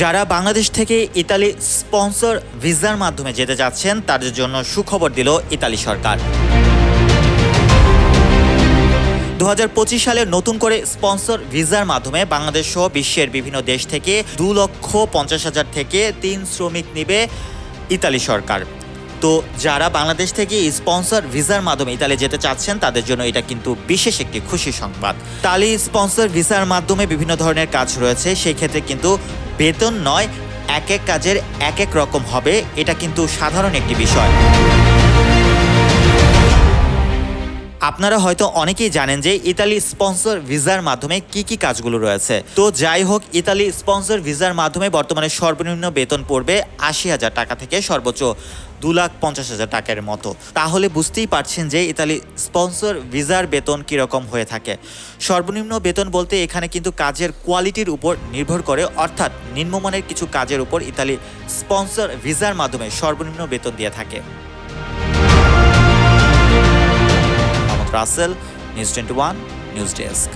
যারা বাংলাদেশ থেকে Italy sponsor ভিসার মাধ্যমে যেতে যাচ্ছেন, তাদের জন্য সুখবর দিল ইতালি সরকার। দু হাজার পঁচিশ সালে নতুন করে স্পন্সর ভিসার মাধ্যমে বাংলাদেশ সহ বিশ্বের বিভিন্ন দেশ থেকে দু লক্ষ পঞ্চাশ হাজার থেকে তিন শ্রমিক নিবে ইতালি সরকার। তো যারা বাংলাদেশ থেকে স্পন্সর ভিসার মাধ্যমে ইতালি যেতে চাচ্ছেন, তাদের জন্য এটা কিন্তু বিশেষ একটি খুশি সংবাদ। তালি স্পন্সর ভিসার মাধ্যমে বিভিন্ন ধরনের কাজ রয়েছে, সেই ক্ষেত্রে কিন্তু বেতন নয় এক এক কাজের এক এক রকম হবে এটা কিন্তু সাধারণ একটি বিষয়। আপনারা হয়তো অনেকেই জানেন যে ইতালি স্পন্সর ভিসার মাধ্যমে কি কি কাজগুলো রয়েছে। তো যাই হোক, ইতালি স্পন্সর ভিসার মাধ্যমে বর্তমানে সর্বনিম্ন বেতন পড়বে আশি হাজার টাকা থেকে সর্বোচ্চ দু লাখ পঞ্চাশ হাজার টাকার মতো। তাহলে বুঝতেই পারছেন যে ইতালি স্পন্সর ভিসার বেতন কীরকম হয়ে থাকে। সর্বনিম্ন বেতন বলতে এখানে কিন্তু কাজের কোয়ালিটির উপর নির্ভর করে, অর্থাৎ নিম্নমানের কিছু কাজের উপর ইতালি স্পন্সর ভিসার মাধ্যমে সর্বনিম্ন বেতন দিয়ে থাকে। Rasel news twenty one news desk.